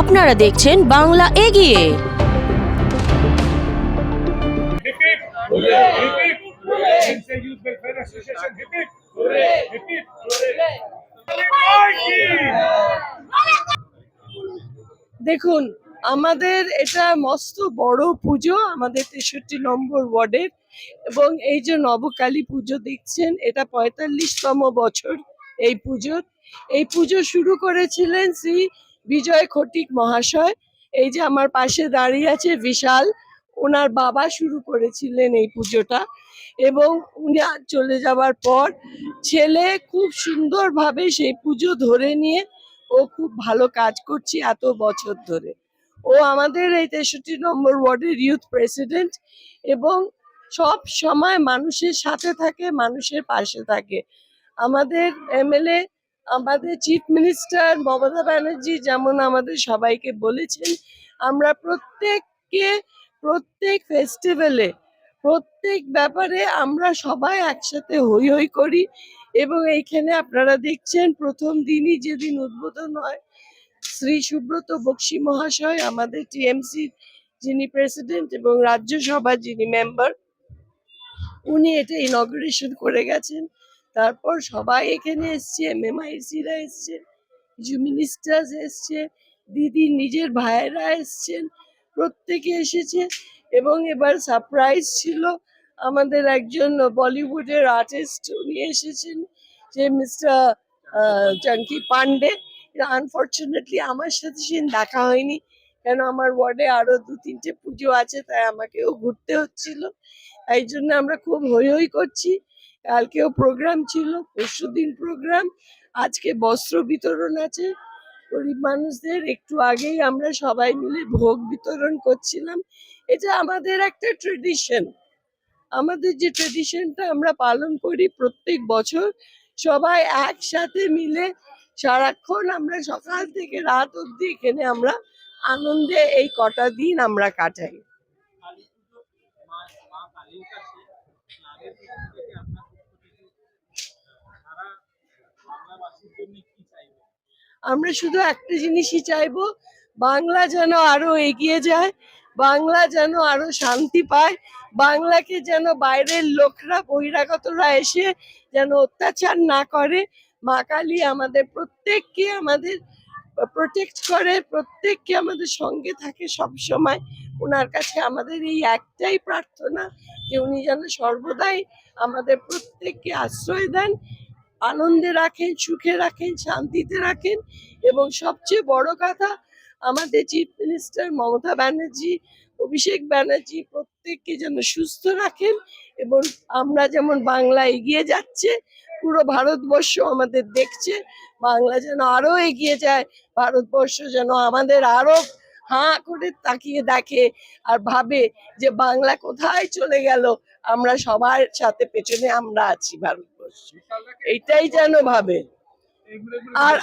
আপনারা দেখছেন বাংলা এগিয়ে! দেখুন, আমাদের এটা মস্ত বড় পুজো, আমাদের তেষট্টি নম্বর ওয়ার্ডের, এবং এই যে নবকালী পুজো দেখছেন, এটা পঁয়তাল্লিশতম বছর এই পুজোর এই পুজো শুরু করেছিলেন শ্রী বিজয় খটিক মহাশয়, এই যে আমার পাশে দাঁড়িয়ে আছে বিশাল, ওনার বাবা শুরু করেছিলেন এই পুজোটা এবং উনি চলে যাওয়ার পর ছেলে খুব সুন্দরভাবে সেই পুজো ধরে নিয়ে ও খুব ভালো কাজ করছে এত বছর ধরে। ও আমাদের এই তেষট্টি নম্বর ওয়ার্ডের ইউথ প্রেসিডেন্ট এবং সব সময় মানুষের সাথে থাকে, মানুষের পাশে থাকে। আমাদের এমএলএ আমাদের চিফ মিনিস্টার মমতা ব্যানার্জি যেমন আমাদের সবাইকে বলেছেন, আমরা প্রত্যেককে প্রত্যেক ফেস্টিভ্যালে প্রত্যেক ব্যাপারে আমরা সবাই একসাথে হই হই করি এবং এইখানে আপনারা দেখছেন প্রথম দিনই যেদিন উদ্বোধন হয়, শ্রী সুব্রত বক্সি মহাশয়, আমাদের টিএমসি যিনি প্রেসিডেন্ট এবং রাজ্যসভার যিনি মেম্বার উনি এটা ইনগ্রেশন করে গেছেন। তারপর সবাই এখানে এসছে এমএমআইসিরা এসছে, কিছু মিনিস্টার্স এসছে, দিদি নিজের ভাইয়েরা এসছেন, প্রত্যেকে এসেছে এবং এবার সারপ্রাইজ ছিল আমাদের একজন বলিউডের আর্টিস্ট উনি এসেছেন, যে মিস্টার চাঙ্কি পান্ডে আনফর্চুনেটলি আমার সাথে সেদিন দেখা হয়নি, কেন আমার ওয়ার্ডে আরও দু তিনটে পুজো আছে, তাই আমাকেও ঘুরতে হচ্ছিল। তাই জন্য আমরা খুব হই হই করছি। কালকেও প্রোগ্রাম ছিল, পরশু দিন প্রোগ্রাম আজকে বস্ত্র বিতরণ আছে। গরিব মানুষদের, একটু আগেই আমরা সবাই মিলে ভোগ বিতরণ করছিলাম। এটা আমাদের একটা ট্রেডিশন আমাদের যে ট্রেডিশনটা আমরা পালন করি প্রত্যেক বছর, সবাই একসাথে মিলে সারাক্ষণ আমরা সকাল থেকে রাত অবধি এখানে আমরা আনন্দে এই কটা দিন আমরা কাটাই কালী পুজো মা মা কালীর কাছে ক্লাবের পক্ষ থেকে আপনার পক্ষ থেকে সারা বাংলাবাসীর জন্য কি চাইবেন আমরা শুধু একটা জিনিসই চাইব, বাংলা যেন আরও এগিয়ে যায়, বাংলা যেন আরও শান্তি পায়, বাংলাকে যেন বাইরের লোকরা, বহিরাগতরা এসে যেন অত্যাচার না করে। মা কালী আমাদের প্রত্যেককে আমাদের প্রোটেক্ট করে, প্রত্যেককে আমাদের সঙ্গে থাকে সব সময় ওনার কাছে আমাদের এই একটাই প্রার্থনা, যে উনি যেন সর্বদাই আমাদের প্রত্যেককে আশ্রয় দেন আনন্দে রাখেন, সুখে রাখেন, শান্তিতে রাখেন। এবং সবচেয়ে বড় কথা, আমাদের চিফ মিনিস্টার মমতা ব্যানার্জি, অভিষেক ব্যানার্জি প্রত্যেককে যেন সুস্থ রাখেন এবং আমরা যেমন বাংলা এগিয়ে যাচ্ছে, পুরো ভারতবর্ষ আমাদের দেখছে, বাংলা যেন আরও এগিয়ে যায়, ভারতবর্ষ যেন আমাদের আরও হাঁ করে তাকিয়ে দেখে আর ভাবে যে বাংলা কোথায় চলে গেল। আমরা সবার সাথে পেছনে আমরা আছি ভারতবর্ষ। এইটাই যেন ভাবে। আর